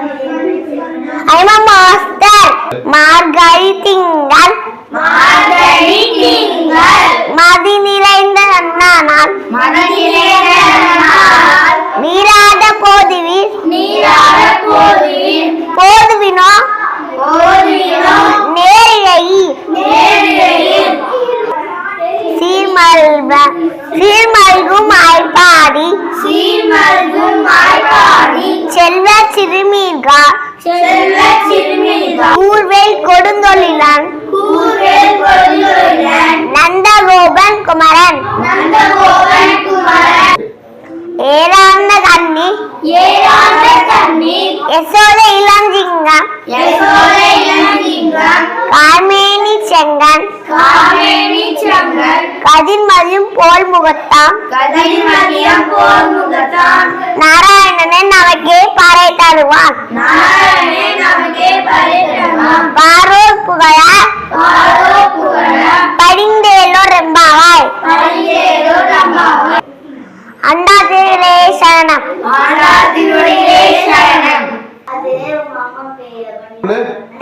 I'm a master. மார்கழி திங்கள் மார்கழி திங்கள் மதி நிறைந்த அண்ணானால் மனதிலேனால் நீராட போதுவீர் நீராட போதுவின் போதுவினோ போதுவினும் நேரிழை நேரிழையில் சீர்மல்வ சீர்மல்கும் ஆய்ப்பாடி சீர்மல்கும் மாய்ப்பாடி செல்வ சிறுமீர்கா செல்வ சிறுமிகள் கூர்வேல் கொடுந்தொழிலான். கூர்வேல் கொடுந்துள்ளன் நந்தகோபன் குமரன். நந்தகோபன் குமரன். ஏராந்த கண்ணி ஏழாண்ட தண்ணீர் யசோத இளஞ்சிங்கம் யசோத இளஞ்சிங்கம் கார்மேனி செங்கன். காவேரி சங்கர் கதிர்மதியும் போல் முகத்தாம் கதிர்மதியம் முகத்தான் நாராயணனே நமக்கே பாறை தருவான். பாரோ புகழ படிந்தேலோ ரெம்பாவாய். அண்டாதிலே சரணம்.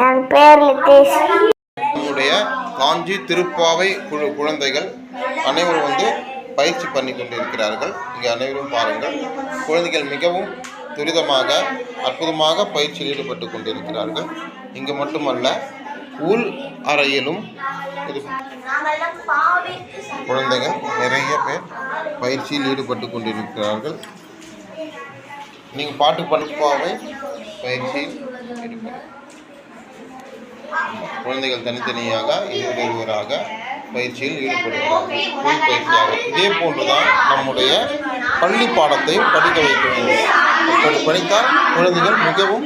என் பேர் லிதேஷ். காஞ்சி திருப்பாவை குழு குழந்தைகள் அனைவரும் வந்து பயிற்சி பண்ணி கொண்டிருக்கிறார்கள். இங்கே அனைவரும் பாருங்கள். குழந்தைகள் மிகவும் துரிதமாக அற்புதமாக பயிற்சியில் ஈடுபட்டு கொண்டிருக்கிறார்கள். இங்கு மட்டுமல்ல உள் அறையிலும் இது குழந்தைகள் நிறைய பேர் பயிற்சியில் ஈடுபட்டு கொண்டிருக்கிறார்கள். நீங்கள் பாட்டு பண்பாவை பயிற்சியில் ஈடுபடும் குழந்தைகள் தனித்தனியாக இருவர் இருவராக பயிற்சியில் ஈடுபடுகிறார்கள் உள் இதே போன்றுதான் நம்முடைய பள்ளி பாடத்தையும் படிக்க வைக்க வேண்டும். இப்படி படித்தால் குழந்தைகள் மிகவும்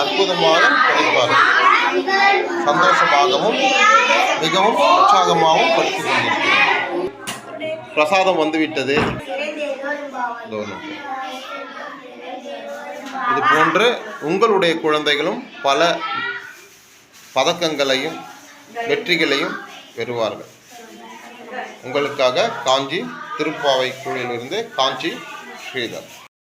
அற்புதமாக படிப்பார்கள். சந்தோஷமாகவும் மிகவும் உற்சாகமாகவும் படித்துக் கொண்டிருக்கிறார் பிரசாதம் வந்துவிட்டது. இது போன்று உங்களுடைய குழந்தைகளும் பல பதக்கங்களையும் வெற்றிகளையும் பெறுவார்கள். உங்களுக்காக காஞ்சி திருப்பாவை குழுவிலிருந்து காஞ்சி ஸ்ரீதர்.